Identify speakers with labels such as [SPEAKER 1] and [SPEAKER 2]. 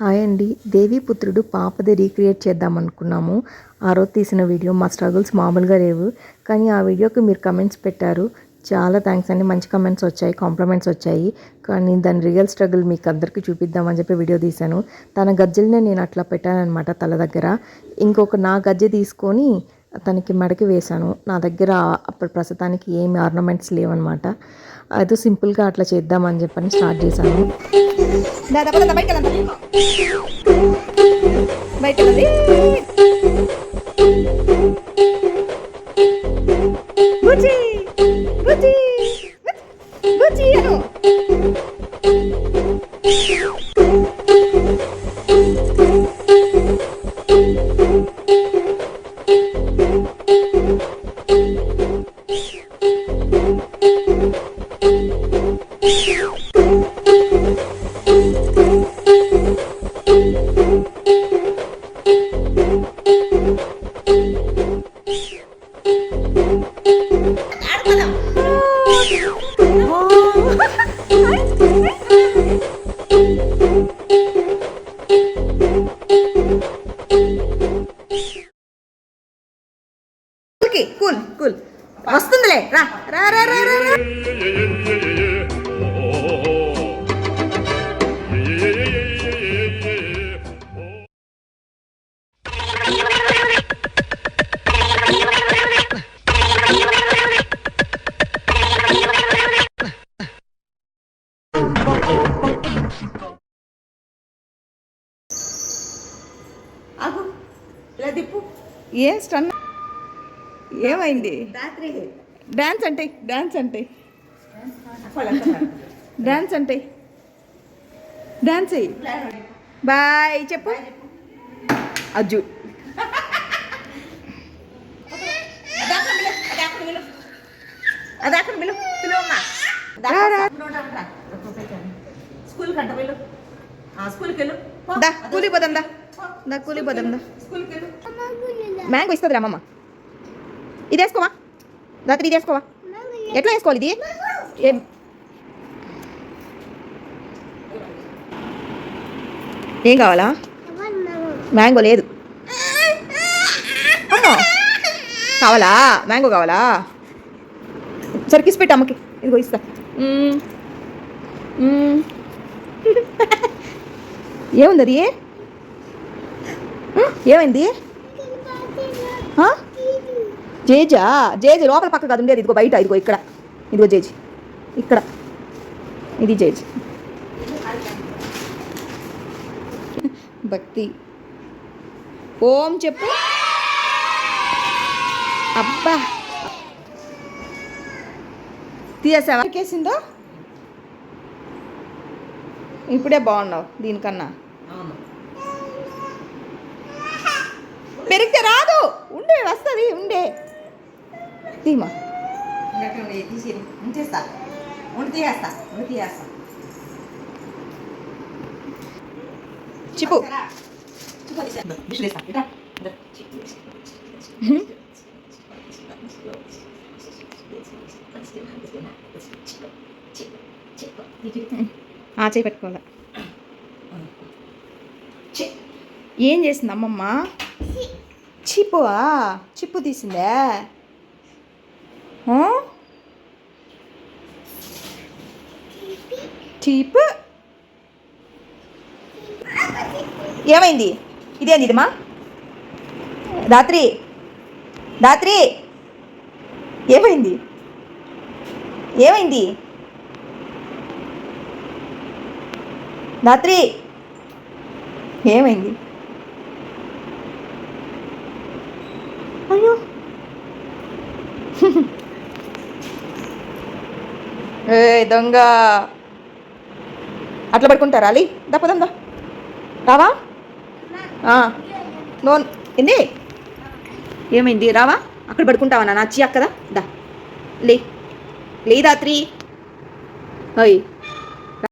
[SPEAKER 1] Hi అండి దేవీపుత్రుడు పాపది recreate చేద్దాం అనుకున్నాము ఆ రోజు తీసిన వీడియో మా స్ట్రగుల్స్ మామూలుగా లేవు కానీ ఆ వీడియోకి మీరు కమెంట్స్ పెట్టారు. చాలా థ్యాంక్స్ అండి. మంచి కమెంట్స్ వచ్చాయి కాంప్లిమెంట్స్ వచ్చాయి. కానీ దాని రియల్ స్ట్రగుల్ మీకు అందరికీ చూపిద్దామని చెప్పి వీడియో తీశాను. తన గజ్జెలనే నేను అట్లా పెట్టానమాట తల దగ్గర. ఇంకొక నా గజ్జె తీసుకొని తనకి మడకి వేశాను. నా దగ్గర అప్పుడు ప్రస్తుతానికి ఏమి ఆర్నమెంట్స్ లేవన్నమాట. అది సింపుల్గా అట్లా చేద్దామని చెప్పని స్టార్ట్ చేశాను.
[SPEAKER 2] బయట Okay, cool, cool. వస్తుందిలే. రా. రా రా రా రా ఆగు. ఇలా తిప్పు ఏం స్టన్ ఏమైంది? డాన్స్ అంటే డాన్స్ అంటే. డాన్స్ అంటే. డాన్స్ అయ్యి బాయ్ చెప్పు. అజ్జు. అది అక్కడ పిలు పిలువమ్మా
[SPEAKER 3] రా, రా. స్కూల్ కంట వెళ్ళు స్కూల్కి వెళ్ళు. పో.
[SPEAKER 2] దా కూలి పోదాం దా. దా కూలి పోదాం దా.
[SPEAKER 3] స్కూల్కి వెళ్ళు.
[SPEAKER 2] మ్యాంగో ఇస్తుంది రామమ్మ ఇది వేసుకోవా రాత్రి ఇది వేసుకోవా ఎట్లా వేసుకోవాలి ఇది? ఏం? ఏం కావాలా? మ్యాంగో లేదు. కావాలా? మ్యాంగో కావాలా? సరే పెట్టు అమ్మకి. ఇదిగో ఇస్తా. ఏముంది అది? ఏమైంది? ఆ? జేజా జేజి లోపల పక్క కాదు ఉండేది. ఇదిగో బయట ఇదిగో ఇక్కడ. ఇదిగో జేజి. ఇక్కడ. ఇది జేజి. భక్తి. ఓం చెప్పు. అబ్బా. తీసేసావా? కేసిందో ఇప్పుడే బాగున్నావు దీనికన్నా. పెరిగితే రాదు. ఉండే వస్తుంది ఉండే. తీమా
[SPEAKER 3] తీసి ఉంచేస్తా ఉండి తీయేస్తా ఉండి తీయేస్తా
[SPEAKER 2] చిప్పు. ఆ చేయి పెట్టుకోవాలి ఏం చేసింది అమ్మమ్మ చిప్పువా చిప్పు తీసిందే? చీప్ ఏమైంది? ఇదేంది ఇదిమా? రాత్రి. రాత్రి. ఏమైంది? ఏమైంది? రాత్రి. ఏమైంది? అయ్యో. ఏ దొంగ. అట్లా పడుకుంటారా అలీ? దప్ప దొంగ రావా? నో ఏంది? ఏమైంది? రావా? అక్కడ పడుకుంటావా నా నచ్చి అక్కదా? దా. లే. లే రాత్రి అయ్యి